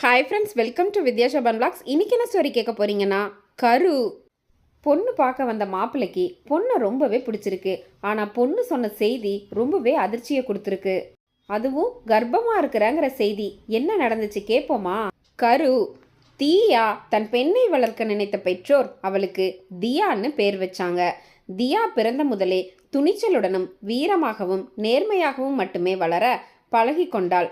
Hi friends welcome to வித்யாசபன் blogs இன்றைக்கி என்ன ஸ்டோரி கேட்க போறீங்கன்னா கரு பொண்ணு பார்க்க வந்த மாப்பிள்ளைக்கு பொண்ணை ரொம்பவே பிடிச்சிருக்கு. ஆனால் பொண்ணு சொன்ன செய்தி ரொம்பவே அதிர்ச்சியை கொடுத்துருக்கு. அதுவும் கர்ப்பமாக இருக்கிறங்கிற செய்தி என்ன நடந்துச்சு கேட்போமா கரு தீயா தன் பெண்ணை வளர்க்க நினைத்த பெற்றோர் அவளுக்கு தியான்னு பேர் வச்சாங்க. தியா பிறந்த முதலே துணிச்சலுடனும் வீரமாகவும் நேர்மையாகவும் மட்டுமே வளர பழகி கொண்டாள்.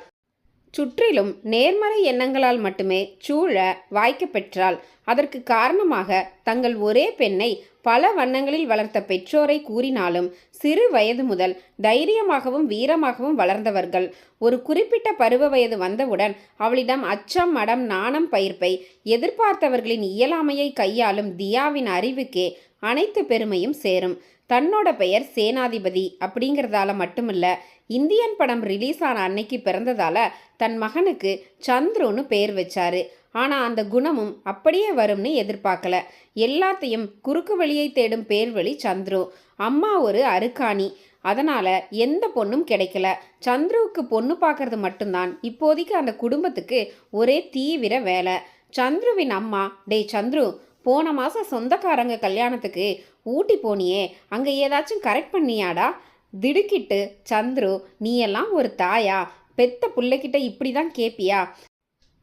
சுற்றிலும் நேர்மறை எண்ணங்களால் மட்டுமே சூழ வாய்க்கப்பெற்றாள் அதற்கு காரணமாக தங்கள் ஒரே பெண்ணை பல வண்ணங்களில் வளர்த்த பெற்றோரை கூறினாலும் சிறு வயது முதல் தைரியமாகவும் வீரமாகவும் வளர்ந்தவர்கள். ஒரு குறிப்பிட்ட பருவ வயது வந்தவுடன் அவளிடம் அச்சம் மடம் நாணம் பயிர்ப்பை எதிர்பார்த்தவர்களின் இயலாமையை கையாளும் தியாவின் அறிவுக்கே அனைத்து பெருமையும் சேரும். தன்னோட பெயர் சேனாதிபதி அப்படிங்கிறதால மட்டுமில்ல இந்தியன் படம் ரிலீஸ் ஆன அன்னைக்கு பிறந்ததால தன் மகனுக்கு சந்துருன்னு பெயர் வச்சாரு. ஆனால் அந்த குணமும் அப்படியே வரும்னு எதிர்பார்க்கல. எல்லாத்தையும் குறுக்கு வழியை தேடும் பேர் வழி சந்துரு. அம்மா ஒரு அருக்காணி. அதனால எந்த பொண்ணும் கிடைக்கல. சந்துருவுக்கு பொண்ணு பார்க்கறது மட்டும்தான். இப்போதைக்கு அந்த குடும்பத்துக்கு ஒரே தீவிர வேலை. சந்துருவின் அம்மா டேய் சந்துரு போன மாதம் சொந்தக்காரங்க கல்யாணத்துக்கு ஊட்டி போனியே அங்கே ஏதாச்சும் கரெக்ட் பண்ணியாடா? திடுக்கிட்டு சந்துரு நீ எல்லாம் ஒரு தாயா? பெத்த பிள்ளைக்கிட்ட இப்படி தான் கேப்பியா?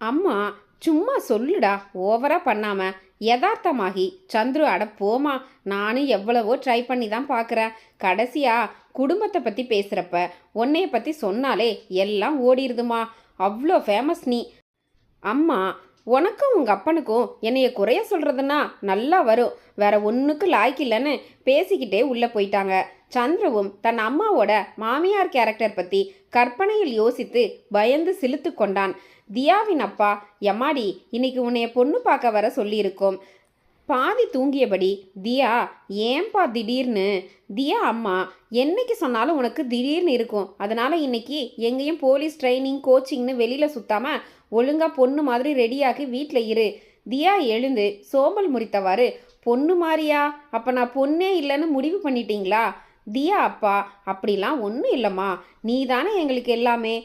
அம்மா சும்மா சொல்லுடா ஓவரா பண்ணாம. யதார்த்தமாகி சந்துரு அட போமா நானும் எவ்வளவோ ட்ரை பண்ணி தான் பார்க்குறேன் கடைசியா குடும்பத்தை பற்றி பேசுகிறப்ப உன்னைய பற்றி சொன்னாலே எல்லாம் ஓடிடுதுமா அவ்வளோ ஃபேமஸ் நீ. அம்மா உனக்கும் உங்கள் அப்பனுக்கும் என்னைய குறைய சொல்கிறதுன்னா நல்லா வரும். வேற ஒன்றுக்கு லாய்க்கு இல்லைன்னு பேசிக்கிட்டே உள்ளே போயிட்டாங்க. சந்துருவும் தன் அம்மாவோட மாமியார் கேரக்டர் பற்றி கற்பனையில் யோசித்து பயந்து சிலுத்து கொண்டான். தியாவின் அப்பா எம்மாடி இன்னைக்கு உன்னைய பொண்ணு பார்க்க வர சொல்லியிருக்கோம். பாதி தூங்கியபடி தியா ஏன்பா திடீர்னு? தியா அம்மா என்னைக்கு சொன்னாலும் உனக்கு திடீர்னு இருக்கும். அதனால இன்னைக்கு எங்கேயும் போலீஸ் ட்ரைனிங் கோச்சிங்னு வெளியில் சுத்தாம ஒழுங்கா பொண்ணு மாதிரி ரெடியாகி வீட்டில் இரு. தியா எழுந்து சோம்பல் முறித்தவாறு பொண்ணு மாதிரியா அப்போ நான் பொண்ணே இல்லைன்னு முடிவு பண்ணிட்டீங்களா? தியா அப்பா அப்படிலாம் ஒன்றும் இல்லைம்மா. நீ தானே எங்களுக்கு எல்லாமே?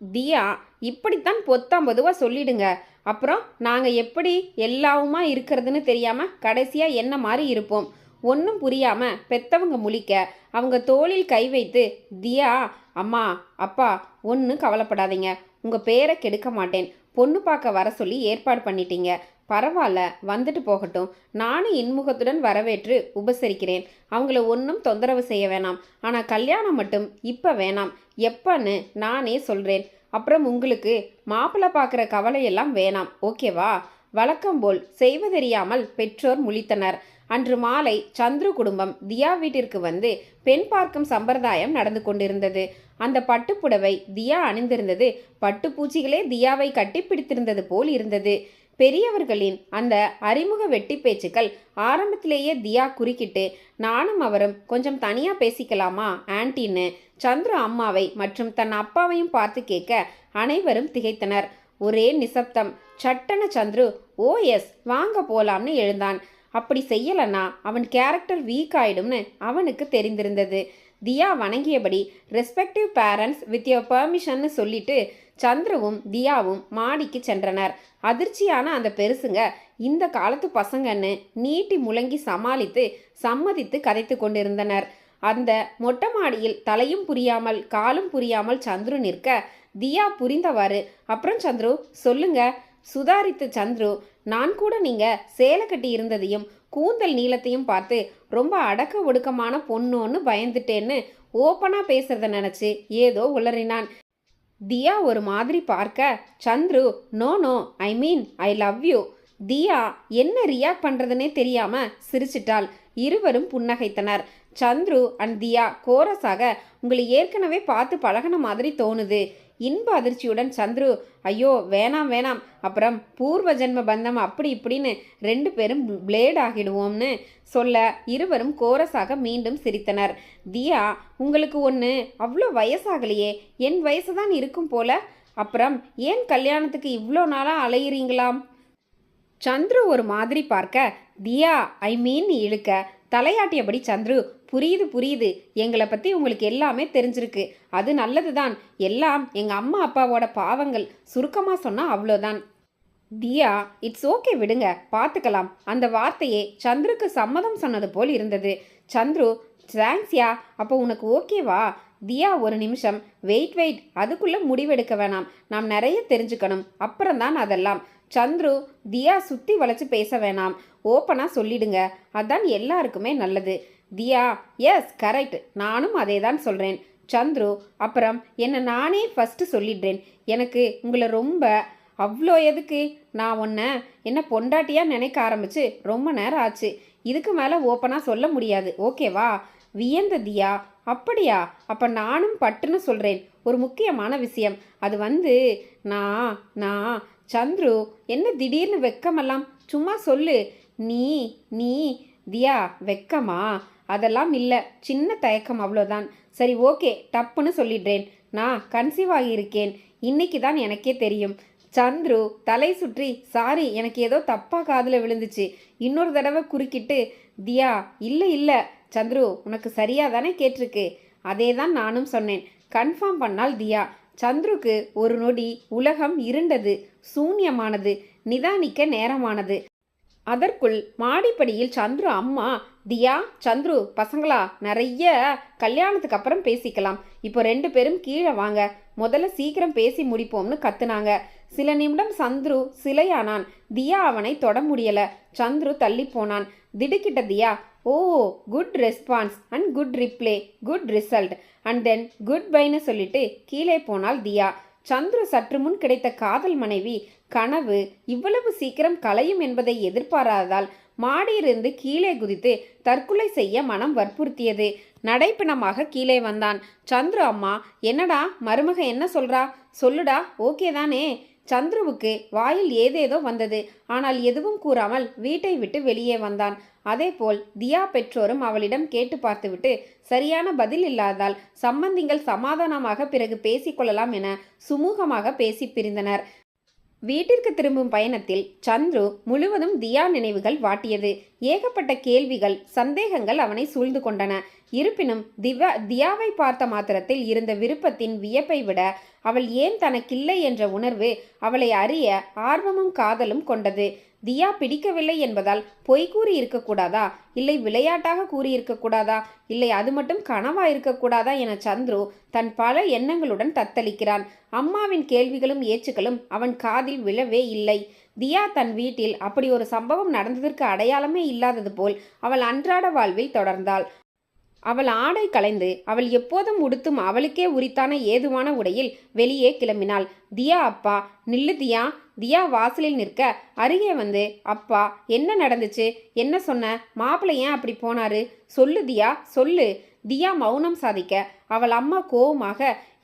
தியா இப்படித்தான் பொத்தாம் பொதுவாக சொல்லிடுங்க. அப்புறம் நாங்கள் எப்படி எல்லாவுமா இருக்கிறதுன்னு தெரியாமல் கடைசியாக என்ன மாதிரி இருப்போம்? ஒன்றும் புரியாமல் பெத்தவங்க முழிக்க அவங்க தோளில் கை வைத்து தியா அம்மா அப்பா ஒன்றும் கவலைப்படாதீங்க. உங்கள் பேரை கெடுக்க மாட்டேன். பொண்ணு பார்க்க வர சொல்லி ஏற்பாடு பண்ணிட்டீங்க. பரவாயில்ல வந்துட்டு போகட்டும். நானும் இன்முகத்துடன் வரவேற்று உபசரிக்கிறேன். அவங்கள ஒன்றும் தொந்தரவு செய்ய வேணாம். ஆனால் கல்யாணம் மட்டும் இப்போ வேணாம். எப்பன்னு நானே சொல்கிறேன் அப்புறம் உங்களுக்கு மாப்பிள்ளை பார்க்குற கவலையெல்லாம் வேணாம். ஓகேவா? வழக்கம் போல் செய்வதறியாமல் பெற்றோர் முழித்தனர். அன்று மாலை சந்துரு குடும்பம் தியா வீட்டிற்கு வந்து பெண் பார்க்கும் சம்பிரதாயம் நடந்து கொண்டிருந்தது. அந்த பட்டுப்புடவை தியா அணிந்திருந்தது. பட்டுப்பூச்சிகளே தியாவை கட்டிப்பிடித்திருந்தது போல் இருந்தது. பெரியவர்களின் அந்த அறிமுக வெட்டி பேச்சுக்கள் ஆரம்பத்திலேயே தியா குறுக்கிட்டு நானும் அவரும் கொஞ்சம் தனியா பேசிக்கலாமா ஆன்டின்னு? சந்துரு அம்மாவை மற்றும் தன் அப்பாவையும் பார்த்து கேட்க அனைவரும் திகைத்தனர். ஒரே நிசப்தம். சட்டன சந்துரு ஓ எஸ் வாங்க போலாம்னு எழுந்தான். அப்படி செய்யலன்னா அவன் கேரக்டர் வீக் ஆயிடும்னு அவனுக்கு தெரிந்திருந்தது. தியா வணங்கியபடி ரெஸ்பெக்டிவ் பேரண்ட்ஸ் வித் யோர் பர்மிஷன்னு சொல்லிட்டு சந்துருவும் தியாவும் மாடிக்கு சென்றனர். அதிர்ச்சியான அந்த பெருசுங்க இந்த காலத்து பசங்கன்னு நீட்டி முழங்கி சமாளித்து சம்மதித்து கதைத்து கொண்டிருந்தனர். அந்த மொட்டை மாடியில் தலையும் புரியாமல் காலும் புரியாமல் சந்துரு நிற்க தியா புரிந்தவாறு அப்புறம் சந்துரு சொல்லுங்க சுதாரித்து சந்துரு நான் கூட நீங்கள் சேலை கட்டி இருந்ததையும் கூந்தல் நீளத்தையும் பார்த்து ரொம்ப அடக்க ஒடுக்கமான பொண்ணுன்னு பயந்துட்டேன்னு ஓப்பனாக பேசுறத நினச்சி ஏதோ உளறினான். தியா ஒரு மாதிரி பார்க்க Chandru no no I mean I love you Diya என்ன ரியாக்ட் பண்ணுறதுனே தெரியாமல் சிரிச்சிட்டாள். இருவரும் புன்னகைத்தனர். சந்துரு அண்ட் தியா கோரஸாக உங்களை ஏற்கனவே பார்த்து பழகின மாதிரி தோணுது. இன்ப அதிர்ச்சியுடன் சந்துரு ஐயோ வேணாம் வேணாம். அப்புறம் பூர்வ ஜென்ம பந்தம் அப்படி இப்படின்னு ரெண்டு பேரும் பிளேட் ஆகிடுவோம்னு சொல்ல இருவரும் கோரஸாக மீண்டும் சிரித்தனர். தியா உங்களுக்கு ஒன்று அவ்வளோ வயசாகலையே. என் வயசு தான் இருக்கும் போல. அப்புறம் ஏன் கல்யாணத்துக்கு இவ்வளோ நாளாக அலையிறீங்களாம்? சந்துரு ஒரு மாதிரி பார்க்க தியா ஐ மீன் இழுக்க. தலையாட்டியபடி சந்துரு புரியுது புரியுது. எங்களை பற்றி உங்களுக்கு எல்லாமே தெரிஞ்சிருக்கு. அது நல்லது தான் எல்லாம் எங்கள் அம்மா அப்பாவோட பாவங்கள். சுருக்கமாக சொன்னால் அவ்வளோதான். தியா இட்ஸ் ஓகே விடுங்க. பார்த்துக்கலாம் அந்த வார்த்தையே சந்துருக்கு சம்மதம் சொன்னது போல் இருந்தது. சந்துரு தேங்க்ஸ்யா அப்போ உனக்கு ஓகேவா தியா ஒரு நிமிஷம். Wait wait. அதுக்குள்ளே முடிவெடுக்க வேணாம். நாம் நிறைய தெரிஞ்சுக்கணும். அப்புறம்தான் அதெல்லாம். சந்துரு தியா சுற்றி வளைச்சு பேச வேணாம். ஓப்பனாக சொல்லிடுங்க. அதான் எல்லாருக்குமே நல்லது. தியா எஸ் கரெக்ட் நானும் அதே தான் சொல்கிறேன் சந்துரு அப்புறம் என்னை நானே ஃபஸ்ட்டு சொல்லிடுறேன். எனக்கு உங்களை ரொம்ப அவ்வளோ எதுக்கு? நான் உன்னை என்ன பொண்டாட்டியாக நினைக்க ஆரம்பிச்சு ரொம்ப நேரம் ஆச்சு. இதுக்கு மேலே ஓப்பனாக சொல்ல முடியாது. ஓகேவா வியந்த தியா அப்படியா? அப்போ நானும் பட்டுன்னு சொல்கிறேன் ஒரு முக்கியமான விஷயம். அது வந்து நான் நான் சந்துரு என்ன திடீர்னு வெக்கமெல்லாம்? சும்மா சொல்லு. நீ நீ தியா வெக்கமா? அதெல்லாம் இல்லை. சின்ன தயக்கம் அவ்வளோதான். சரி ஓகே டப்புன்னு சொல்லிடுறேன். நான் கன்சீவ் ஆகியிருக்கேன். இன்னைக்கு தான் எனக்கே தெரியும். சந்துரு தலை சுற்றி சாரி எனக்கு ஏதோ தப்பாக காதில் விழுந்துச்சு. இன்னொரு தடவை குறுக்கிட்டு தியா இல்லை இல்லை. சந்துரு உனக்கு சரியாக தானே கேட்டிருக்கு? அதே தான் நானும் சொன்னேன். கன்ஃபார்ம் பண்ணால் தியா. சந்துருக்கு ஒரு நொடி உலகம் இருண்டது சூன்யமானது நிதானிக்க நேரமானது. அதற்குள் மாடிப்படியில் சந்துரு அம்மா தியா சந்துரு பசங்களா நிறைய கல்யாணத்துக்கு அப்புறம் பேசிக்கலாம். இப்போ ரெண்டு பேரும் கீழே வாங்க. முதல்ல சீக்கிரம் பேசி முடிப்போம்னு கத்துனாங்க. சில நிமிடம் சந்துரு சிலையானான். தியா அவனை தொட முடியல. சந்துரு தள்ளி போனான். திடுக்கிட்ட Diya oh good response and good reply good result and then good பைன்னு சொல்லிட்டு கீழே போனாள் தியா. சந்துரு சற்று முன் கிடைத்த காதல் மனைவி கனவு இவ்வளவு சீக்கிரம் கலையும் என்பதை எதிர்பாராததால் மாடியிலிருந்து கீழே குதித்து தற்கொலை செய்ய மனம் வற்புறுத்தியது. நடைப்பிணமாக கீழே வந்தான். சந்துரு அம்மா என்னடா மருமக என்ன சொல்றா? சொல்லுடா ஓகே தானே. சந்துருவுக்கு வாயில் ஏதேதோ வந்தது. ஆனால் எதுவும் கூறாமல் வீட்டை விட்டு வெளியே வந்தான். அதேபோல் தியா பெற்றோரும் அவளிடம் கேட்டு பார்த்துவிட்டு சரியான பதில் இல்லாததால் சம்பந்திகள் சமாதானமாக பிறகு பேசிக்கொள்ளலாம் என சுமூகமாக பேசி பிரிந்தனர். வீட்டிற்கு திரும்பும் பயணத்தில் சந்துரு முழுவதும் தியா நினைவுகள் வாட்டியது. ஏகப்பட்ட கேள்விகள் சந்தேகங்கள் அவனை சூழ்ந்து கொண்டன. இருப்பினும் திவா தியாவை பார்த்த மாத்திரத்தில் இருந்த விருப்பத்தின் வியப்பை விட அவள் ஏன் தனக்கில்லை என்ற உணர்வு அவளை அறிய ஆர்வமும் காதலும் கொண்டது. தியா பிடிக்கவில்லை என்பதால் பொய் கூறி இருக்கக்கூடாதா இல்லை விளையாட்டாக கூறியிருக்கக்கூடாதா? இல்லை அது மட்டும் கனவா இருக்கக்கூடாதா என சந்துரு தன் பல எண்ணங்களுடன் தத்தளிக்கிறான். அம்மாவின் கேள்விகளும் ஏச்சுக்களும் அவன் காதில் விழவே இல்லை. தியா தன் வீட்டில் அப்படி ஒரு சம்பவம் நடந்ததற்கு அடையாளமே இல்லாதது போல் அவள் அன்றாட வாழ்வில் தொடர்ந்தாள். அவள் ஆடை களைந்து அவள் எப்போதும் உடுத்தும் அவளுக்கே உரித்தான ஏதுவான உடையில் வெளியே கிளம்பினாள். தியா அப்பா நில்லு தியா. தியா வாசலில் நிற்க அருகே வந்து அப்பா என்ன நடந்துச்சு? என்ன சொன்ன? மாப்பிள்ளை ஏன் அப்படி போனாரு? சொல்லு தியா சொல்லு. தியா மௌனம் சாதிக்க அவள் அம்மா கோவமாக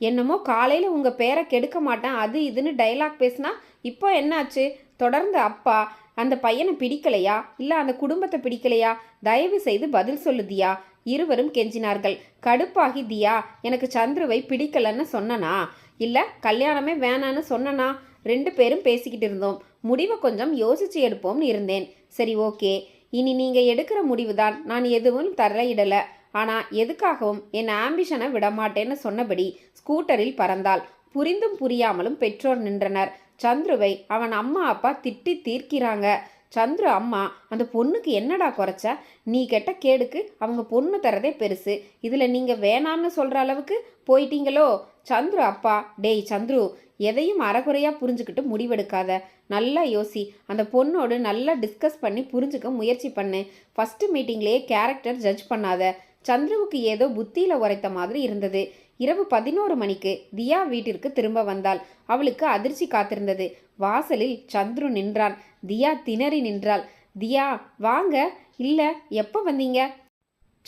என்னமோ காலையில் உங்கள் பேரை கெடுக்க மாட்டேன் அது இதுன்னு டைலாக் பேசினா இப்போ என்னாச்சு? தொடர்ந்து அப்பா அந்த பையனை பிடிக்கலையா? இல்லை அந்த குடும்பத்தை பிடிக்கலையா? தயவு செய்து பதில் சொல்லுதியா இருவரும் கெஞ்சினார்கள். கடுப்பாகி தியா எனக்கு சந்துருவை பிடிக்கலன்னு சொன்னனா? இல்லை கல்யாணமே வேணான்னு சொன்னனா? ரெண்டு பேரும் பேசிக்கிட்டு இருந்தோம். முடிவை கொஞ்சம் யோசிச்சு எடுப்போம்னு இருந்தேன். சரி ஓகே. இனி நீங்கள் எடுக்கிற முடிவு தான் நான் எதுவும் தரையிடலை ஆனால் எதுக்காகவும் என் ஆம்பிஷனை விடமாட்டேன்னு சொன்னபடி ஸ்கூட்டரில் பறந்தாள். புரிந்தும் புரியாமலும் பெற்றோர் நின்றனர். சந்துருவை அவன் அம்மா அப்பா திட்டி தீர்க்கிறாங்க. சந்துரு அம்மா அந்த பொண்ணுக்கு என்னடா குறைச்ச? நீ கெட்ட கேடுக்கு அவங்க பொண்ணு தரதே பெருசு. இதில் நீங்கள் வேணான்னு சொல்கிற அளவுக்கு போயிட்டீங்களோ? சந்துரு அப்பா டேய் சந்துரு எதையும் அறகுறையாக புரிஞ்சுக்கிட்டு முடிவெடுக்காத. நல்லா யோசி. அந்த பொண்ணோடு நல்லா டிஸ்கஸ் பண்ணி புரிஞ்சுக்க முயற்சி பண்ணு. ஃபஸ்ட்டு மீட்டிங்லேயே கேரக்டர் ஜட்ஜ் பண்ணாத. சந்துருவுக்கு ஏதோ புத்தியில் உரைத்த மாதிரி இருந்தது. இரவு பதினோரு மணிக்கு தியா வீட்டிற்கு திரும்ப வந்தாள். அவளுக்கு அதிர்ச்சி காத்திருந்தது. வாசலில் சந்துரு நின்றான். தியா திணறி நின்றாள். தியா வாங்க. இல்லை எப்போ வந்தீங்க?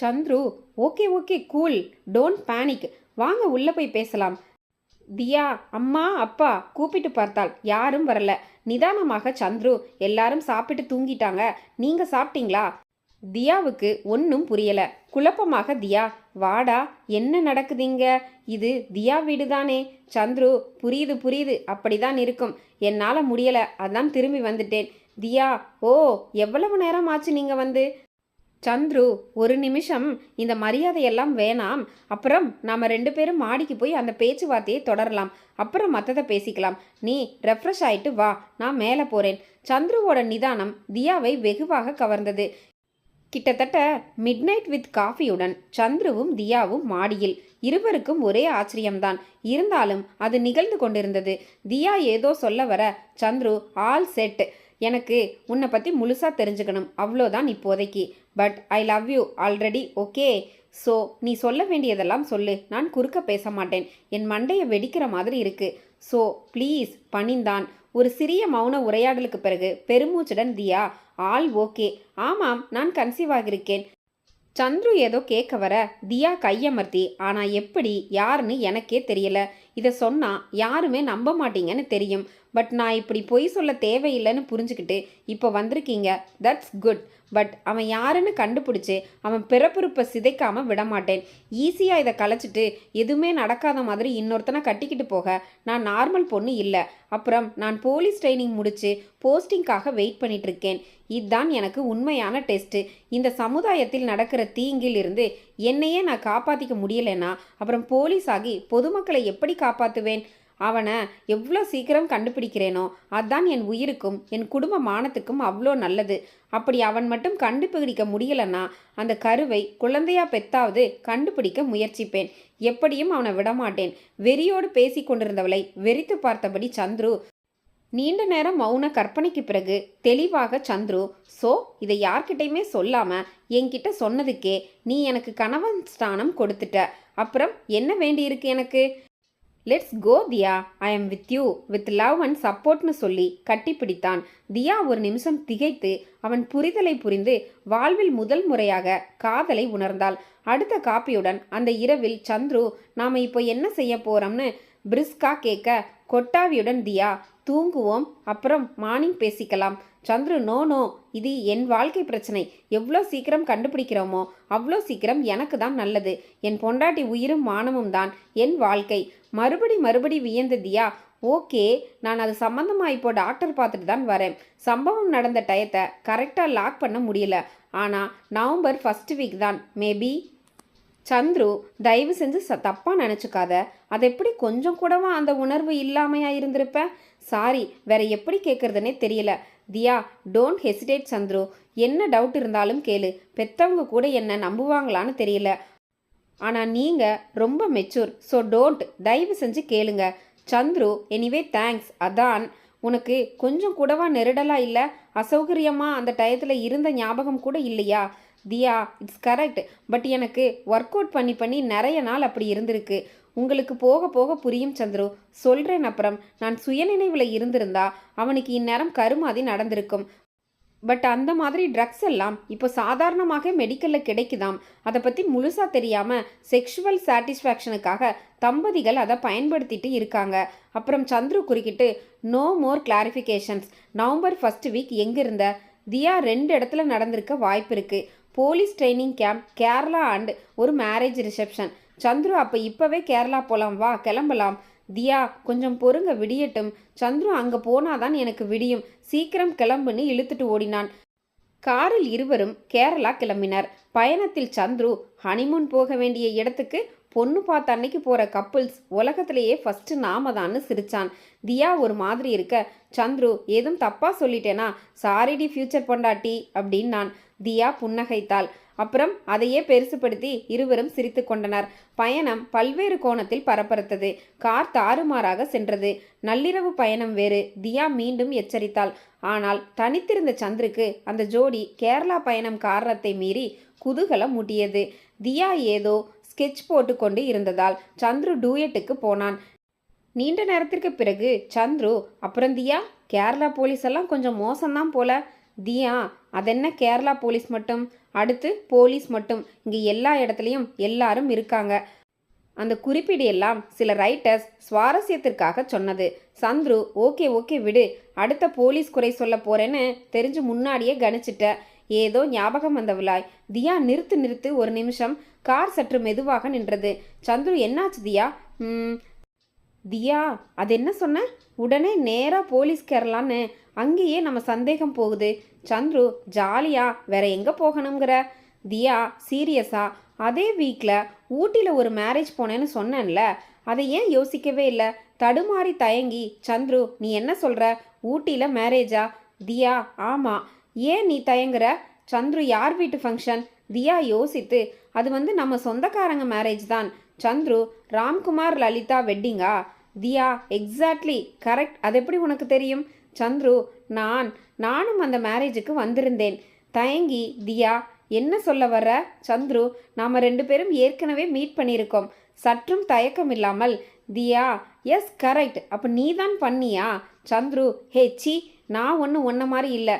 Chandru okay okay cool. Don't panic. வாங்க உள்ளே போய் பேசலாம். தியா அம்மா அப்பா கூப்பிட்டு பார்த்தாள். யாரும் வரல. நிதானமாக சந்துரு. எல்லாரும் சாப்பிட்டு தூங்கிட்டாங்க. நீங்கள் சாப்பிட்டீங்களா? தியாவுக்கு ஒன்றும் புரியல. குழப்பமாக தியா. வாடா என்ன நடக்குதுங்க இது தியா வீடு தானே சந்துரு புரியுது புரியுது. அப்படிதான் இருக்கும். என்னால் முடியலை. அதான் திரும்பி வந்துட்டேன். தியா ஓ எவ்வளவு நேரம் ஆச்சு நீங்கள் வந்து? சந்துரு ஒரு நிமிஷம். இந்த மரியாதையெல்லாம் வேணாம். அப்புறம் நாம் ரெண்டு பேரும் மாடிக்கு போய் அந்த பேச்சுவார்த்தையை தொடரலாம். அப்புறம் மற்றதை பேசிக்கலாம். நீ ரெஃப்ரெஷ் ஆயிட்டு வா. நான் மேலே போகிறேன் சந்துருவோட நிதானம் தியாவை வெகுவாக கவர்ந்தது. கிட்டத்தட்ட மிட்நைட் வித் காஃபியுடன் சந்துருவும் தியாவும் மாடியில். இருவருக்கும் ஒரே ஆச்சரியம்தான். இருந்தாலும் அது நிகழ்ந்து கொண்டிருந்தது. தியா ஏதோ சொல்ல வர சந்துரு ஆல் செட் எனக்கு உன்னை பற்றி முழுசாக தெரிஞ்சுக்கணும். அவ்வளோதான் இப்போதைக்கு. But I love you already okay so நீ சொல்ல வேண்டியதெல்லாம் சொல்லு. நான் குறுக்க பேச மாட்டேன். என் மண்டையை வெடிக்கிற மாதிரி இருக்கு. ஸோ ப்ளீஸ் பணிந்தான். ஒரு சிறிய மௌன உரையாடலுக்கு பிறகு பெருமூச்சுடன் தியா ஆல் ஓகே. ஆமாம் நான் கன்சீவ் ஆகியிருக்கேன். சந்துரு ஏதோ கேட்க வர தியா கையமர்த்தி ஆனால் எப்படி? யாருன்னு எனக்கே தெரியல. இதை சொன்னால் யாருமே நம்ப மாட்டீங்கன்னு தெரியும். பட் நான் இப்படி பொய் சொல்ல தேவையில்லைன்னு புரிஞ்சுக்கிட்டு இப்போ வந்திருக்கீங்க. தட்ஸ் குட் பட் அவன் யாருன்னு கண்டுபிடிச்சி அவன் பிறப்புறுப்பை சிதைக்காமல் விட மாட்டேன் ஈஸியாக இதை கலைச்சிட்டு எதுவுமே நடக்காத மாதிரி இன்னொருத்தனை கட்டிக்கிட்டு போக நான் நார்மல் பொண்ணு இல்லை. அப்புறம் நான் போலீஸ் ட்ரைனிங் முடித்து போஸ்டிங்காக வெயிட் பண்ணிகிட்ருக்கேன் இதுதான் எனக்கு உண்மையான டெஸ்ட்டு இந்த சமுதாயத்தில் நடக்கிற தீங்கில் இருந்து என்னையே நான் காப்பாற்றிக்க முடியலைன்னா அப்புறம் போலீஸ் ஆகி பொதுமக்களை எப்படி காப்பாற்றுவேன் அவனை எவ்வளோ சீக்கிரம் கண்டுபிடிக்கிறேனோ அதான் என் உயிருக்கும் என் குடும்ப மானத்துக்கும் அவ்வளோ நல்லது. அப்படி அவன் மட்டும் கண்டுபிடிக்க முடியலன்னா அந்த கருவை குழந்தையா பெத்தாவது கண்டுபிடிக்க முயற்சிப்பேன். எப்படியும் அவனை விடமாட்டேன். வெறியோடு பேசி கொண்டிருந்தவளை வெறித்து பார்த்தபடி சந்துரு நீண்ட நேரம் மௌன கற்பனைக்கு பிறகு தெளிவாக சந்துரு ஸோ இதை யார்கிட்டயுமே சொல்லாம என்கிட்ட சொன்னதுக்கே நீ எனக்கு கணவன் ஸ்தானம் கொடுத்துட்ட. அப்புறம் என்ன வேண்டியிருக்கு எனக்கு? Let's go Diya. I am with you with love and சப்போர்ட்னு சொல்லி கட்டிப்பிடித்தான். தியா ஒரு நிமிஷம் திகைத்து அவன் புரிதலை புரிந்து வாழ்வில் முதல் முறையாக காதலை உணர்ந்தாள். அடுத்த காப்பியுடன் அந்த இரவில் சந்துரு நாம் இப்போ என்ன செய்ய போறோம்னு பிரிஸ்கா கேட்க கொட்டாவியுடன் தியா தூங்குவோம் அப்புறம் மார்னிங் பேசிக்கலாம். Chandru no no. இது என் வாழ்க்கை பிரச்சனை. எவ்வளோ சீக்கிரம் கண்டுபிடிக்கிறோமோ அவ்வளோ சீக்கிரம் எனக்கு தான் நல்லது. என் பொண்டாட்டி உயிரும் மானமும் தான். என் வாழ்க்கை. மறுபடி மறுபடி வியந்த தியா ஓகே. நான் அது சம்மந்தமாக இப்போ டாக்டர் பார்த்துட்டு தான் வரேன். சம்பவம் நடந்த டயத்தை கரெக்டாக லாக் பண்ண முடியல. ஆனால் நவம்பர் ஃபர்ஸ்ட் வீக் தான். மேபி சந்துரு தயவு செஞ்சு ச தப்பாக நினச்சிக்காத. அது எப்படி கொஞ்சம் கூடவா அந்த உணர்வு இல்லாமையா இருந்திருப்ப? சாரி வேற எப்படி கேட்குறதுனே தெரியல. Diya don't hesitate Chandru. என்ன டவுட் இருந்தாலும் கேளு. பெத்தவங்க கூட என்ன நம்புவாங்களான்னு தெரியல. ஆனால் நீங்கள் ரொம்ப மெச்சூர் ஸோ டோன்ட் தயவு செஞ்சு கேளுங்க. சந்துரு எனிவே தேங்க்ஸ் அதான் உனக்கு கொஞ்சம் கூடவா நெருடலா இல்லை? அசௌகரியமாக அந்த டயத்தில் இருந்த ஞாபகம் கூட இல்லையா? தியா இட்ஸ் கரெக்ட் பட் எனக்கு ஒர்க் அவுட் பண்ணி பண்ணி நிறைய நாள் அப்படி இருந்திருக்கு. உங்களுக்கு போக போக புரியும் சந்துரு. சொல்கிறேன் அப்புறம் நான் சுயநினைவில் இருந்திருந்தா அவனுக்கு இந்நேரம் கருமாதி நடந்திருக்கும். பட் அந்த மாதிரி ட்ரக்ஸ் எல்லாம் இப்போ சாதாரணமாக மெடிக்கலில் கிடைக்குதாம். அதை பற்றி முழுசாக தெரியாமல் செக்ஷுவல் சாட்டிஸ்ஃபேக்ஷனுக்காக தம்பதிகள் அதை பயன்படுத்திட்டு இருக்காங்க. அப்புறம் சந்துரு குறுக்கிட்டு no more clarifications November first week எங்கே இருந்த? தியா ரெண்டு இடத்துல நடந்திருக்க வாய்ப்பு இருக்குது police training camp Kerala and ஒரு மேரேஜ் ரிசப்ஷன் சந்துரு அப்போ இப்போவே கேரளா போகலாம் வா கிளம்பலாம். தியா கொஞ்சம் பொறுங்க விடியட்டும். சந்துரு அங்கே போனாதான் எனக்கு விடியும். சீக்கிரம் கிளம்புன்னு இழுத்துட்டு ஓடினான். காரில் இருவரும் கேரளா கிளம்பினர். பயணத்தில் சந்துரு ஹனிமூன் போக வேண்டிய இடத்துக்கு பொண்ணு பார்த்த அன்னைக்கு போகிற கப்புள்ஸ் உலகத்திலேயே ஃபஸ்ட்டு நாம தான்னு சிரிச்சான். தியா ஒரு மாதிரி இருக்க சந்துரு ஏதும் தப்பாக சொல்லிட்டேனா? சாரிடி ஃப்யூச்சர் பொண்டாட்டி அப்படின்னு நான் தியா புன்னகைத்தாள். அப்புறம் அதையே பெருசுபடுத்தி இருவரும் சிரித்து கொண்டனர். பயணம் பல்வேறு கோணத்தில் பரபரத்தது. கார் தாறுமாறாக சென்றது. நள்ளிரவு பயணம் வேறு. தியா மீண்டும் எச்சரித்தாள். ஆனால் தனித்திருந்த சந்துருக்கு அந்த ஜோடி கேரளா பயணம் காரணத்தை மீறி குதூகலம் மூட்டியது. தியா ஏதோ ஸ்கெட்ச் போட்டுக்கொண்டு இருந்ததால் சந்துரு டூயட்டுக்கு போனான். நீண்ட நேரத்திற்கு பிறகு சந்துரு அப்புறம் தியா கேரளா போலீஸ் எல்லாம் கொஞ்சம் மோசம்தான் போல. தியா அதென்ன கேரளா போலீஸ் மட்டும்? அடுத்து போலீஸ் மட்டும். இங்கே எல்லா இடத்துலையும் எல்லாரும் இருக்காங்க. அந்த குறிப்பீடு எல்லாம் சில ரைட்டர்ஸ் சுவாரஸ்யத்திற்காக சொன்னது. சந்துரு ஓகே ஓகே விடு. அடுத்த போலீஸ் குறை சொல்ல போறேன்னு தெரிஞ்சு முன்னாடியே கணிச்சிட்ட. ஏதோ ஞாபகம் வந்தவளாய். தியா நிறுத்து நிறுத்து ஒரு நிமிஷம். கார் சற்று மெதுவாக நின்றது. சந்துரு என்னாச்சு தியா? தியா அது என்ன சொன்ன? உடனே நேராக போலீஸ் கேரளான்னு அங்கேயே நம்ம சந்தேகம் போகுது. சந்துரு ஜாலியா வேற எங்கே போகணுங்கிற தியா சீரியஸா? அதே வீக்கில் ஊட்டியில் ஒரு மேரேஜ் போனேன்னு சொன்னேன்ல அதை ஏன் யோசிக்கவே இல்லை? தடுமாறி தயங்கி சந்துரு நீ என்ன சொல்கிற ஊட்டியில் மேரேஜா? தியா ஆமாம் ஏன் நீ தயங்குற? சந்துரு யார் வீட்டு ஃபங்க்ஷன்? தியா யோசித்து அது வந்து நம்ம சொந்தக்காரங்க மேரேஜ் தான். Chandru Ramkumar Lalitha வெட்டிங்கா? Diya exactly correct. அது எப்படி உனக்கு தெரியும்? சந்துரு நான் நானும் அந்த மேரேஜுக்கு வந்திருந்தேன். தயங்கி தியா என்ன சொல்ல வர்ற? சந்துரு நாம் ரெண்டு பேரும் ஏற்கனவே மீட் பண்ணியிருக்கோம். சற்றும் தயக்கம் இல்லாமல் தியா எஸ் கரெக்ட். அப்போ நீ தான் பண்ணியா? சந்துரு ஹே சி நான் ஒன்றும் ஒன்ன மாதிரி இல்லை.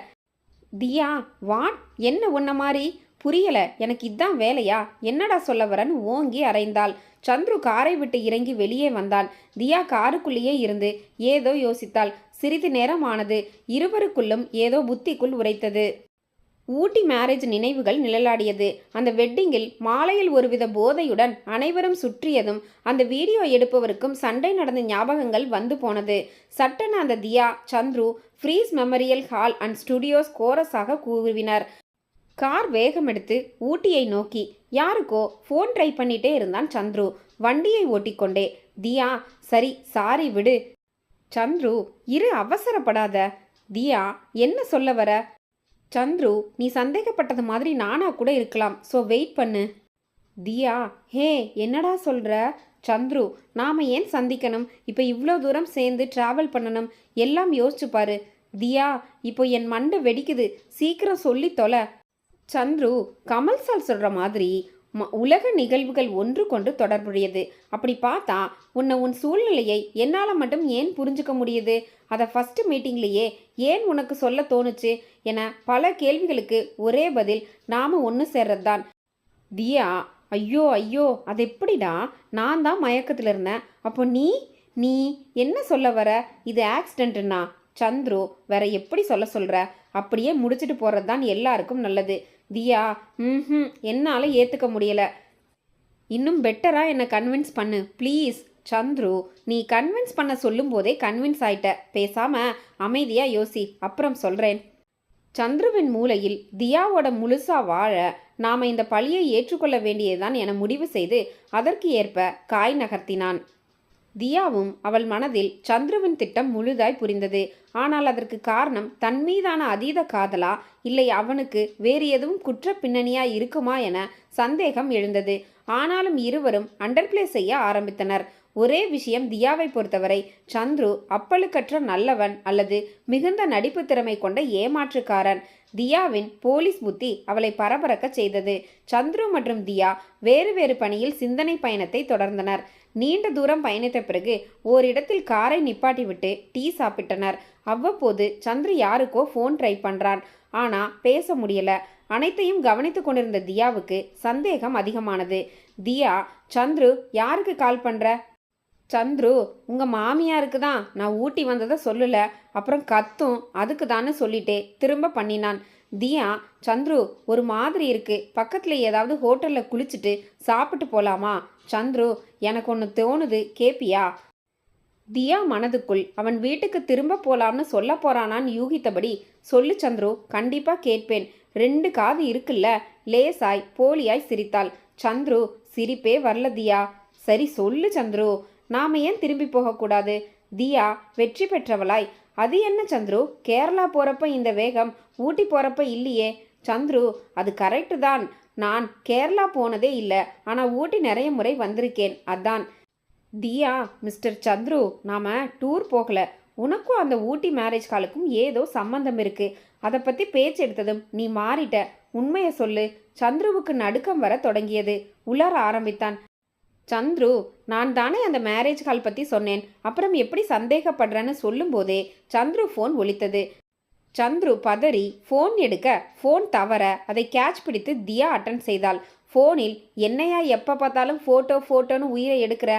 தியா வாட்? என்ன ஒன்ன மாதிரி புரியல. எனக்கு இதான் வேலையா? என்னடா சொல்ல வரன்னு ஓங்கி அரைந்தாள் சந்துரு காரை விட்டு இறங்கி வெளியே வந்தான். தியா காருக்குள்ளேயே இருந்து ஏதோ யோசித்தாள். சிறிது நேரம் ஆனது இருவருக்குள்ளும் ஏதோ புத்திக்குள் உரைத்தது. ஊட்டி மேரேஜ் நினைவுகள் நிழலாடியது. அந்த வெட்டிங்கில் மாலையில் ஒருவித போதையுடன் அனைவரும் சுற்றியதும் அந்த வீடியோ எடுப்பவருக்கும் சண்டை நடந்த ஞாபகங்கள் வந்து போனது. சட்டன அந்த Diya Chandru freeze memorial hall and studios கோரஸாக கூறுவினர் கார் வேகம் எடுத்து ஊட்டியை நோக்கி. யாருக்கோ ஃபோன் ட்ரை பண்ணிட்டே இருந்தான் சந்துரு. வண்டியை ஓட்டிக்கொண்டே தியா சரி சாரி விடு. சந்துரு இரு அவசரப்படாத. தியா என்ன சொல்ல வர? சந்துரு நீ சந்தேகப்பட்டது மாதிரி நானா கூட இருக்கலாம் ஸோ வெயிட் பண்ணு. தியா ஹே என்னடா சொல்கிற சந்துரு நாம் ஏன் சந்திக்கணும்? இப்போ இவ்வளோ தூரம் சேர்ந்து ட்ராவல் பண்ணணும். எல்லாம் யோசிச்சு பாரு. தியா இப்போ என் மண்டை வெடிக்குது. சீக்கிரம் சொல்லி தொலை. சந்துரு கமல் சார் சொல்கிற மாதிரி ம உலக நிகழ்வுகள் ஒன்று கொண்டு தொடர்புடையது. அப்படி பார்த்தா உன்னை உன் சூழ்நிலையை என்னால் மட்டும் ஏன் புரிஞ்சுக்க முடியுது? அதை ஃபஸ்ட்டு மீட்டிங்லேயே ஏன் உனக்கு சொல்ல தோணுச்சு? என பல கேள்விகளுக்கு ஒரே பதில் நாம் ஒன்று சேர்றது தான் தியா ஐயோ ஐயோ அது எப்படிடா? நான் தான் மயக்கத்தில் இருந்தேன். அப்போ நீ நீ என்ன சொல்ல வர? இது ஆக்சிடென்ட்டுண்ணா சந்துரு வேற எப்படி சொல்ல சொல்கிற அப்படியே முடிச்சிட்டு போகிறது தான் எல்லாருக்கும் நல்லது. தியா ம் என்னால் ஏற்றுக்க முடியலை. இன்னும் பெட்டராக என்னை கன்வின்ஸ் பண்ணு. ப்ளீஸ் சந்துரு நீ கன்வின்ஸ் பண்ண சொல்லும்போதே கன்வின்ஸ் ஆயிட்ட. பேசாம அமைதியாக யோசி அப்புறம் சொல்கிறேன் சந்துருவின் மூலையில் தியாவோட முழுசா வாழ நாம் இந்த பழியை ஏற்றுக்கொள்ள வேண்டியதுதான் என முடிவு செய்து அதற்கு ஏற்ப காய் நகர்த்தினான். தியாவும் அவள் மனதில் சந்துருவின் திட்டம் முழுதாய் புரிந்தது. ஆனால் அதற்கு காரணம் தன் மீதான அதீத காதலா? இல்லை அவனுக்கு வேறு எதுவும் குற்ற பின்னணியா இருக்குமா என சந்தேகம் எழுந்தது. ஆனாலும் இருவரும் அண்டர்பிளே செய்ய ஆரம்பித்தனர். ஒரே விஷயம் தியாவை பொறுத்தவரை சந்துரு அப்பழுக்கற்ற நல்லவன் அல்லது மிகுந்த நடிப்பு திறமை கொண்ட ஏமாற்றுக்காரன். தியாவின் போலீஸ் புத்தி அவளை பரபரக்க செய்தது. சந்துரு மற்றும் தியா வேறு வேறு பணியில் சிந்தனை பயணத்தை தொடர்ந்தனர். நீண்ட தூரம் பயணித்த பிறகு ஓரிடத்தில் காரை நிப்பாட்டிவிட்டு டீ சாப்பிட்டனர். அவ்வப்போது சந்துரு யாருக்கோ ஃபோன் ட்ரை பண்ணுறான் ஆனால் பேச முடியல. அனைத்தையும் கவனித்து கொண்டிருந்த தியாவுக்கு சந்தேகம் அதிகமானது. தியா சந்துரு யாருக்கு கால் பண்ணுற சந்துரு உங்கள் மாமியாருக்கு தான். நான் ஊட்டி வந்ததை சொல்லலை. அப்புறம் கத்தும். அதுக்கு தானே சொல்லிட்டே திரும்ப பண்ணினான். தியா சந்துரு ஒரு மாதிரி இருக்கு. பக்கத்தில் ஏதாவது ஹோட்டலில் குளிச்சுட்டு சாப்பிட்டு போலாமா? சந்துரு எனக்கு ஒன்று தோணுது. கேப்பியா? தியா மனதுக்குள் அவன் வீட்டுக்கு திரும்ப போலாம்னு சொல்ல போறானான்னு யூகித்தபடி சொல்லு சந்துரு கண்டிப்பா கேட்பேன். ரெண்டு காது இருக்குல்ல? லேசாய் போலியாய் சிரித்தாள். சந்துரு சிரிப்பே வரல தியா. சரி சொல்லு சந்துரு. நாம ஏன் திரும்பி போகக்கூடாது? தியா வெற்றி பெற்றவளாய். அது என்ன சந்துரு? கேரளா போகிறப்ப இந்த வேகம் ஊட்டி போகிறப்ப இல்லையே. சந்துரு அது கரெக்டு தான். நான் கேரளா போனதே இல்லை ஆனால் ஊட்டி நிறைய முறை வந்திருக்கேன். அதான். தியா மிஸ்டர் சந்துரு நாம் டூர் போகல. உனக்கும் அந்த ஊட்டி மேரேஜ் காலுக்கும் ஏதோ சம்பந்தம் இருக்கு. அதை பற்றி பேச்சு எடுத்ததும் நீ மாறிட்ட. உண்மையை சொல்லு. சந்துருவுக்கு நடுக்கம் வர தொடங்கியது. உலர ஆரம்பித்தான். சந்துரு நான் தானே அந்த மேரேஜ் கால் பற்றி சொன்னேன். அப்புறம் எப்படி சந்தேகப்படுறேன்னு சொல்லும்போதே சந்துரு ஃபோன் ஒழித்தது சந்துரு பதறி ஃபோன் எடுக்க ஃபோன் தவற அதை கேட்ச் பிடித்து தியா அட்டன் செய்தாள். ஃபோனில் என்னையா எப்போ பார்த்தாலும் ஃபோட்டோ ஃபோட்டோன்னு உயிரை எடுக்கிற?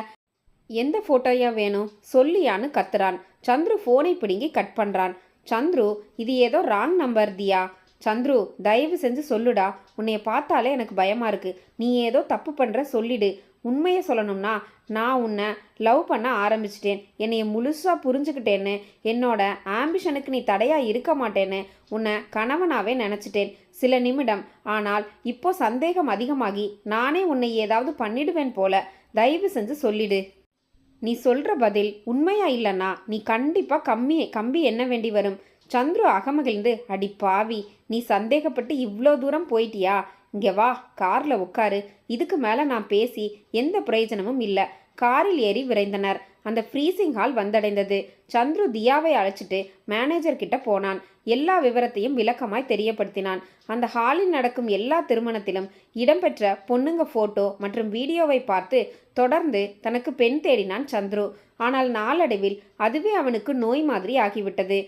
எந்த ஃபோட்டோயா வேணும்? சொல்லியான்னு கத்துறான். சந்துரு ஃபோனை பிடுங்கி கட் பண்ணுறான் சந்துரு இது ஏதோ ராங் நம்பர் தியா? சந்துரு தயவு செஞ்சு சொல்லுடா. உன்னைய பார்த்தாலே எனக்கு பயமா இருக்கு. நீ ஏதோ தப்பு பண்ற சொல்லிடு. உண்மையை சொல்லணும்னா நான் உன்னை லவ் பண்ண ஆரம்பிச்சிட்டேன். என்னைய முழுசாக புரிஞ்சுக்கிட்டேன்னு என்னோட ஆம்பிஷனுக்கு நீ தடையாக இருக்க மாட்டேன்னு உன்னை கணவனாகவே நினச்சிட்டேன். சில நிமிடம் ஆனால் இப்போ சந்தேகம் அதிகமாகி நானே உன்னை ஏதாவது பண்ணிடுவேன் போல தயவு செஞ்சு சொல்லிடு. நீ சொல்கிற பதில் உண்மையா இல்லைன்னா நீ கண்டிப்பாக கம்மி கம்பி என்ன வேண்டி வரும். சந்துரு அகமகிழ்ந்து அடி பாவி நீ சந்தேகப்பட்டு இவ்வளோ தூரம் போயிட்டியா? இங்கே வா காரில் உட்காரு இதுக்கு மேலே நான் பேசி எந்த பிரயோஜனமும் இல்லை. காரில் ஏறி விரைந்தனர். அந்த ஃப்ரீசிங் ஹால் வந்தடைந்தது. சந்துரு தியாவை அழைச்சிட்டு மேனேஜர் கிட்ட போனான். எல்லா விவரத்தையும் விளக்கமாய் தெரியப்படுத்தினான். அந்த ஹாலில் நடக்கும் எல்லா திருமணத்திலும் இடம்பெற்ற பொண்ணுங்க ஃபோட்டோ மற்றும் வீடியோவை பார்த்து தொடர்ந்து தனக்கு பெண் தேடினான் சந்துரு. ஆனால் நாளடைவில் அதுவே அவனுக்கு நோய் மாதிரி ஆகிவிட்டது.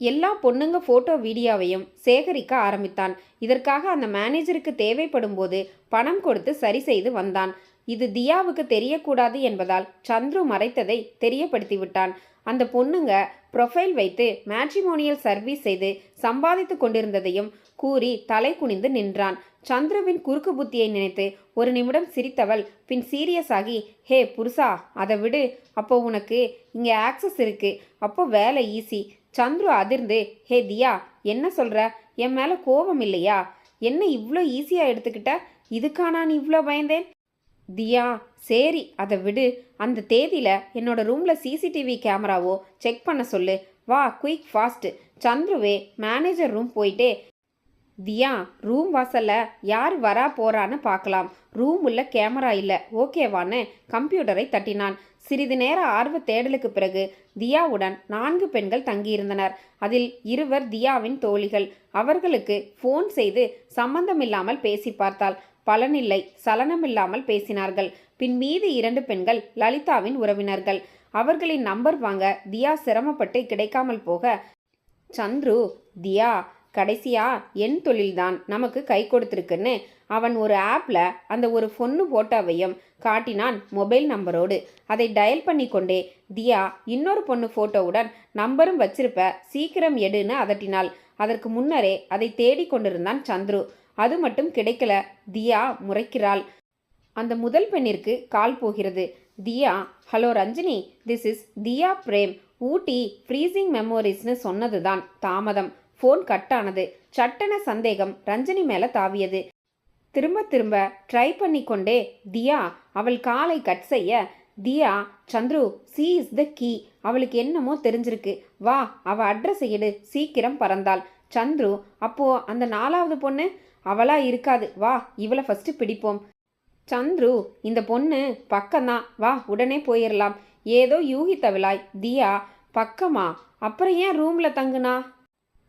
எல்லா பொண்ணுங்க ஃபோட்டோ வீடியோவையும் சேகரிக்க ஆரம்பித்தான். இதற்காக அந்த மேனேஜருக்கு தேவைப்படும் போது பணம் கொடுத்து சரி செய்து வந்தான். இது தியாவுக்கு தெரியக்கூடாது என்பதால் சந்துரு மறைத்ததை தெரியப்படுத்தி விட்டான் அந்த பொண்ணுங்க ப்ரொஃபைல் வைத்து மேட்ரிமோனியல் சர்வீஸ் செய்து சம்பாதித்து கொண்டிருந்ததையும் கூறி தலை குனிந்து நின்றான். சந்துருவின் குறுக்கு புத்தியை நினைத்து ஒரு நிமிடம் சிரித்தவள் பின் சீரியஸ் ஆகி ஹே புருஷா அதை விடு. அப்போ உனக்கு இங்கே ஆக்சஸ் இருக்கு. அப்போ வேலை ஈஸி சந்துரு அதிர்ந்து ஹே தியா என்ன சொல்ற? என் மேலே கோபம் இல்லையா? என்ன இவ்வளோ ஈஸியாக எடுத்துக்கிட்ட? இதுக்கா நான் இவ்வளோ பயந்தேன்? தியா சரி அதை விடு. அந்த தேதியில் என்னோட ரூமில் சிசிடிவி கேமராவோ செக் பண்ண சொல்லு. வா குயிக் ஃபாஸ்ட். சந்துருவே மேனேஜர் ரூம் போயிட்டே. தியா ரூம் வாசல்ல யார் வரா போறான்னு பார்க்கலாம் ரூம் உள்ள கேமரா இல்லை. ஓகேவான்னு கம்ப்யூட்டரை தட்டினான். சிறிது நேர ஆர்வ தேடலுக்கு பிறகு தியாவுடன் நான்கு பெண்கள் தங்கியிருந்தனர். அதில் இருவர் தியாவின் தோழிகள். அவர்களுக்கு ஃபோன் செய்து சம்பந்தமில்லாமல் பேசி பார்த்தாள். பலனில்லை சலனமில்லாமல் பேசினார்கள். பின் மீதி இரண்டு பெண்கள் லலிதாவின் உறவினர்கள். அவர்களின் நம்பர் வாங்க தியா சிரமப்பட்டு கிடைக்காமல் போக சந்துரு தியா கடைசியா என் தொழில்தான். நமக்கு கை கொடுத்துருக்குன்னு. அவன் ஒரு ஆப்பில் அந்த ஒரு பொண்ணு போட்டோவையும் காட்டினான் மொபைல் நம்பரோடு. அதை டயல் பண்ணி கொண்டே தியா இன்னொரு பொண்ணு ஃபோட்டோவுடன் நம்பரும் வச்சிருப்ப சீக்கிரம் எடுன்னு அதட்டினாள். அதற்கு முன்னரே அதை தேடிக்கொண்டிருந்தான் சந்துரு. அது மட்டும் கிடைக்கல. தியா முறைக்கிறாள். அந்த முதல் பெண்ணிற்கு கால் போகிறது. Diya hello Ranjini this is Diya Prem. Ooty freezing மெமோரிஸ்னு சொன்னதுதான் தாமதம். ஃபோன் கட் ஆனது சட்டென சந்தேகம் ரஞ்சினி மேலே தாவியது. திரும்ப திரும்ப ட்ரை பண்ணி கொண்டே தியா அவள் காலை கட் செய்ய. Diya Chandru she is the key அவளுக்கு என்னமோ தெரிஞ்சிருக்கு. வா அவ அட்ரஸ் எடு. சீக்கிரம் பறந்தாள். சந்துரு அப்போ அந்த நாலாவது பொண்ணு? அவளா இருக்காது. வா இவளை ஃபர்ஸ்ட் பிடிப்போம். சந்துரு இந்த பொண்ணு பக்கம்தான். வா உடனே போயிடலாம் ஏதோ யூகித்தவளாய் தியா பக்கமா? அப்புறம் ஏன் ரூம்ல தங்குனா?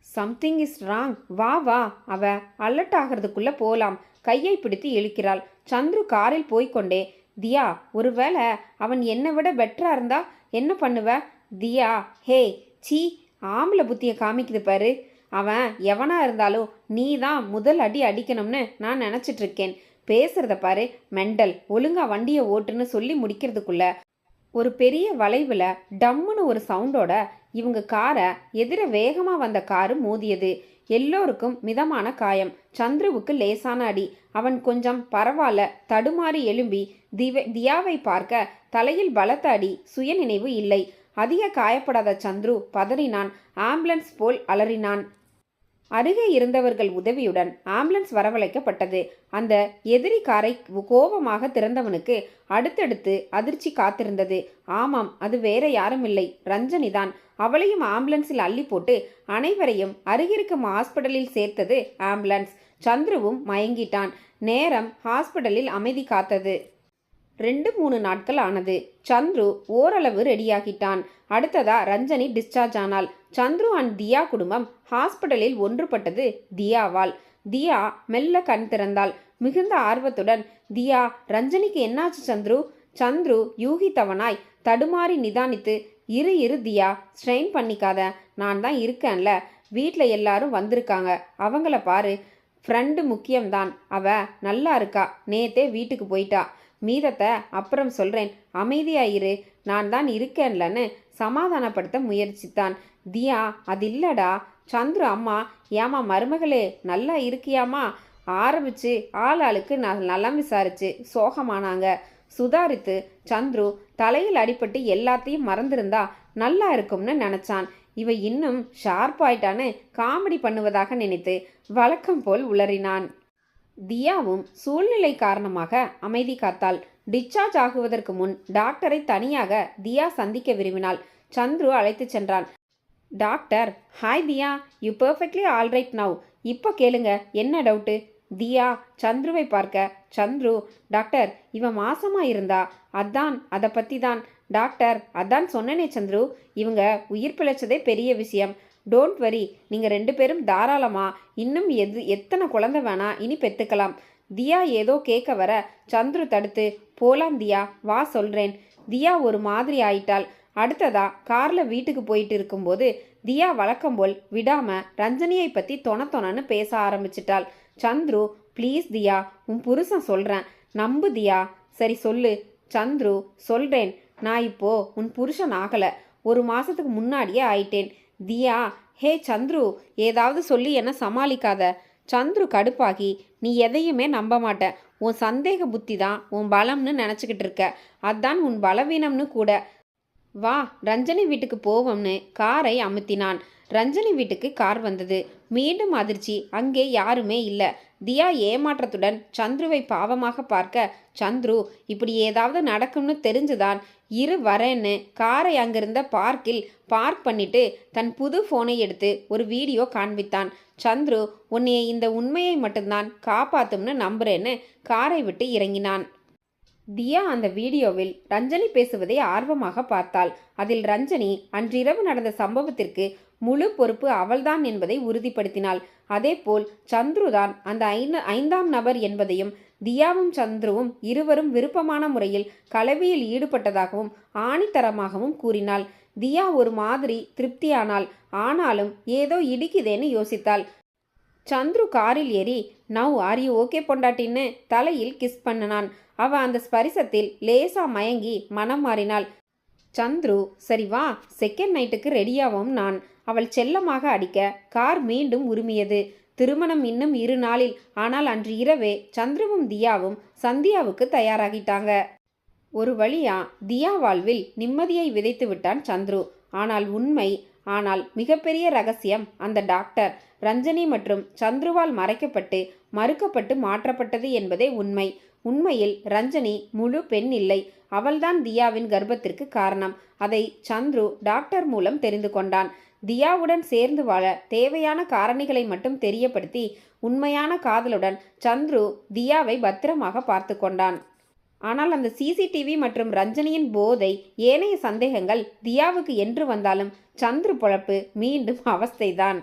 சம்திங் இஸ் ராங் வா வா. அவ அலர்ட் ஆகிறதுக்குள்ள போலாம். கையை பிடித்து இழுக்கிறாள். சந்துரு காரில் போய்க்கொண்டே தியா ஒருவேளை அவன் என்னை விட பெட்டரா இருந்தா என்ன பண்ணுவ? தியா ஹே சீ ஆம்பளை புத்தியை காமிக்குது பாரு. அவன் எவனா இருந்தாலும் நீ தான் முதல் அடி அடிக்கணும்னு நான் நினச்சிட்டு இருக்கேன். பேசுறத பாரு மெண்டல் ஒழுங்கா வண்டியை ஓட்டுன்னு சொல்லி முடிக்கிறதுக்குள்ள. ஒரு பெரிய வளைவில் டம்முன்னு ஒரு சவுண்டோட இவங்க காரை எதிர வேகமாக வந்த காரு மோதியது. எல்லோருக்கும் மிதமான காயம். சந்துருவுக்கு லேசான அடி. அவன் கொஞ்சம் பரவாயில்ல தடுமாறி எழும்பி திவ தியாவை பார்க்க தலையில் பலத்த அடி. சுயநினைவு இல்லை. அதிக காயப்படாத சந்துரு பதறினான். ஆம்புலன்ஸ் போல் அலறினான். அருகே இருந்தவர்கள் உதவியுடன் ஆம்புலன்ஸ் வரவழைக்கப்பட்டது. அந்த எதிரி காரை கோபமாக திறந்தவனுக்கு அடுத்தடுத்து அதிர்ச்சி காத்திருந்தது. ஆமாம் அது வேற யாரும் இல்லை ரஞ்சனிதான் அவளையும் ஆம்புலன்ஸில் அள்ளி போட்டு அனைவரையும் அருகிருக்கும் ஹாஸ்பிடலில் சேர்த்தது ஆம்புலன்ஸ். சந்துருவும் மயங்கிட்டான். நேரம் ஹாஸ்பிடலில் அமைதி காத்தது. ரெண்டு மூணு நாட்கள் ஆனது. சந்துரு ஓரளவு ரெடியாகிட்டான். அடுத்ததா ரஞ்சனி டிஸ்சார்ஜ் ஆனாள். சந்துரு அண்ட் தியா குடும்பம் ஹாஸ்பிட்டலில் ஒன்றுபட்டது தியாவால். தியா மெல்ல கண் திறந்தாள். மிகுந்த ஆர்வத்துடன் தியா ரஞ்சனிக்கு என்னாச்சு சந்துரு? சந்துரு யூகித்தவனாய் தடுமாறி நிதானித்து இரு இரு தியா ஸ்ட்ரெயின் பண்ணிக்காத. நான் தான் இருக்கேன்ல. வீட்டில் எல்லாரும் வந்திருக்காங்க. அவங்கள பாரு. ஃப்ரெண்டு முக்கியம்தான். அவ நல்லா இருக்கா? நேத்தே வீட்டுக்கு போயிட்டா. மீதத்தை அப்புறம் சொல்கிறேன் அமைதியாயிரு நான் தான் இருக்கேன்லன்னு சமாதானப்படுத்த முயற்சித்தான். தியா அது இல்லடா. சந்துரு அம்மா ஏமா மருமகளே நல்லா இருக்கியாமா ஆரம்பிச்சு ஆள் ஆளுக்கு நான் நலம் விசாரிச்சு சோகமானாங்க. சுதாரித்து சந்துரு தலையில் அடிபட்டு எல்லாத்தையும் மறந்திருந்தா நல்லா இருக்கும்னு நினச்சான். இவை இன்னும் ஷார்ப் காமெடி பண்ணுவதாக நினைத்து வழக்கம் போல் உளறினான். தியாவும் சூழ்நிலை காரணமாக அமைதி காத்தாள் டிஸ்சார்ஜ் ஆகுவதற்கு முன் டாக்டரை தனியாக தியா சந்திக்க விரும்பினாள். சந்துரு அழைத்துச் சென்றான். Doctor hi Diya you perfectly alright now இப்போ கேளுங்க என்ன டவுட்டு தியா சந்துருவை பார்க்க சந்துரு டாக்டர் இவன் மாசமாக இருந்தா அதான் அதை பற்றி தான் டாக்டர் அதான் சொன்னனே சந்துரு. இவங்க உயிர் பிழைச்சதே பெரிய விஷயம். டோன்ட் வரி நீங்கள் ரெண்டு பேரும் தாராளமா இன்னும் எது எத்தனை குழந்தை வேணா இனி பெற்றுக்கலாம் தியா ஏதோ கேட்க வர சந்துரு தடுத்து போலாம் தியா வா சொல்கிறேன் தியா ஒரு மாதிரி ஆயிட்டாள். அடுத்ததா காரில் வீட்டுக்கு போயிட்டு இருக்கும்போது தியா வழக்கம் போல் விடாமல் ரஞ்சனியை பற்றி தொண தொணன்னு பேச ஆரம்பிச்சிட்டாள். சந்துரு ப்ளீஸ் தியா உன் புருஷன் சொல்கிறேன் நம்பு தியா. சரி சொல்லு. சந்துரு சொல்கிறேன் நான் இப்போ உன் புருஷன் ஆகலை. ஒரு மாதத்துக்கு முன்னாடியே ஆயிட்டேன். தியா ஹே சந்துரு ஏதாவது சொல்லி என்ன சமாளிக்காத. சந்துரு கடுப்பாகி நீ எதையுமே நம்ப மாட்ட. உன் சந்தேக புத்தி தான் உன் பலம்னு நினச்சிக்கிட்டு இருக்க. அதான் உன் பலவீனம்னு கூட. வா ரஞ்சனி வீட்டுக்கு போவோம்னு காரை அமுத்தினான். ரஞ்சனி வீட்டுக்கு கார் வந்தது. மீண்டும் அதிர்ச்சி அங்கே யாருமே இல்லை. தியா ஏமாற்றத்துடன் சந்துருவை பாவமாக பார்க்க சந்துரு இப்படி ஏதாவது நடக்கும்னு தெரிஞ்சுதான். இரு வரேன்னு காரை அங்கிருந்த பார்க்கில் பார்க் பண்ணிட்டு தன் புது ஃபோனை எடுத்து ஒரு வீடியோ காண்பித்தான். சந்துரு உன்னைய இந்த உண்மையை மட்டும்தான் காப்பாத்தும்னு நம்புறேன்னு காரை விட்டு இறங்கினான். தியா அந்த வீடியோவில் ரஞ்சனி பேசுவதை ஆர்வமாக பார்த்தாள். அதில் ரஞ்சனி அன்றிரவு நடந்த சம்பவத்திற்கு முழு பொறுப்பு அவள்தான் என்பதை உறுதிப்படுத்தினாள். அதேபோல் சந்துருதான் அந்த ஐந்து ஐந்தாம் நபர் என்பதையும் தியாவும் சந்துருவும் இருவரும் விருப்பமான முறையில் கலவியில் ஈடுபட்டதாகவும் ஆணித்தரமாகவும் கூறினாள். தியா ஒரு மாதிரி திருப்தியானாள். ஆனாலும் ஏதோ இடிக்குதேன்னு யோசித்தாள். சந்துரு காரில் ஏறி நவ் ஆர் யூ ஓகே பொண்டாட்டின்னு? தலையில் கிஸ் பண்ணினான். அவ அந்த ஸ்பரிசத்தில் லேசா மயங்கி மனம் மாறினாள். சந்துரு சரி வா செகண்ட் நைட்டுக்கு ரெடியாவும் நான். அவள் செல்லமாக அடிக்க கார் மீண்டும் உரிமையது. திருமணம் இன்னும் இரு நாளில். ஆனால் அன்று இரவே சந்துருவும் தியாவும் சந்தியாவுக்கு தயாராகிட்டாங்க. ஒரு வழியா தியா வாழ்வில் நிம்மதியை விதைத்து விட்டான் சந்துரு. ஆனால் உண்மை ஆனால் மிகப்பெரிய ரகசியம் அந்த டாக்டர். ரஞ்சனி மற்றும் சந்துருவால் மறைக்கப்பட்டு மறுக்கப்பட்டு மாற்றப்பட்டது என்பதே உண்மை. உண்மையில் ரஞ்சனி முழு பெண் இல்லை. அவள்தான் தியாவின் கர்ப்பத்திற்கு காரணம். அதை சந்துரு டாக்டர் மூலம் தெரிந்து கொண்டான். தியாவுடன் சேர்ந்து வாழ தேவையான காரணிகளை மட்டும் தெரியப்படுத்தி உண்மையான காதலுடன் சந்துரு தியாவை பத்திரமாக பார்த்து கொண்டான். ஆனால் அந்த சிசிடிவி மற்றும் ரஞ்சனியின் போதை ஏனைய சந்தேகங்கள் தியாவுக்கு என்று வந்தாலும் சந்துரு பொழப்பு மீண்டும் அவஸ்தைதான்.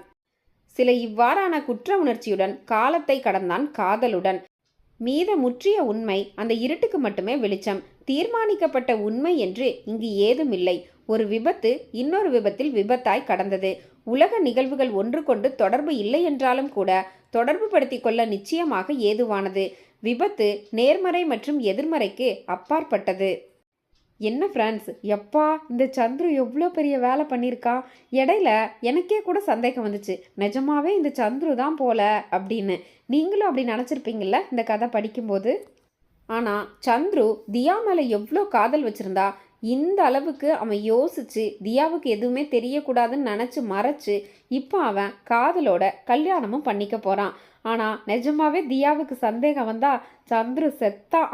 சில இவ்வாறான குற்ற உணர்ச்சியுடன் காலத்தை கடந்தான் காதலுடன். மீத முற்றிய உண்மை அந்த இருட்டுக்கு மட்டுமே வெளிச்சம். தீர்மானிக்கப்பட்ட உண்மை என்று இங்கு ஏதும் இல்லை ஒரு விபத்து இன்னொரு விபத்தில் விபத்தாய் கடந்தது. உலக நிகழ்வுகள் ஒன்று கொண்டு தொடர்பு இல்லை என்றாலும் கூட தொடர்பு படுத்தி கொள்ள நிச்சயமாக ஏதுவானது. விபத்து நேர்மறை மற்றும் எதிர்மறைக்கு அப்பாற்பட்டது. என்ன ஃப்ரெண்ட்ஸ் எப்பா இந்த சந்துரு எவ்வளோ பெரிய வேலை பண்ணியிருக்கான் இடையில எனக்கே கூட சந்தேகம் வந்துச்சு. நிஜமாவே இந்த சந்துரு தான் போல அப்படின்னு. நீங்களும் அப்படி நினச்சிருப்பீங்கள்ல இந்த கதை படிக்கும்போது? ஆனால் சந்துரு தியா மேலே எவ்வளோ காதல் வச்சுருந்தா இந்த அளவுக்கு அவன் யோசிச்சு தியாவுக்கு எதுவுமே தெரியக்கூடாதுன்னு நினச்சி மறைச்சு இப்போ அவன் காதலோட கல்யாணமும் பண்ணிக்க போகிறான் ஆனால் நிஜமாவே தியாவுக்கு சந்தேகம் வந்தால் சந்துரு செத்தான்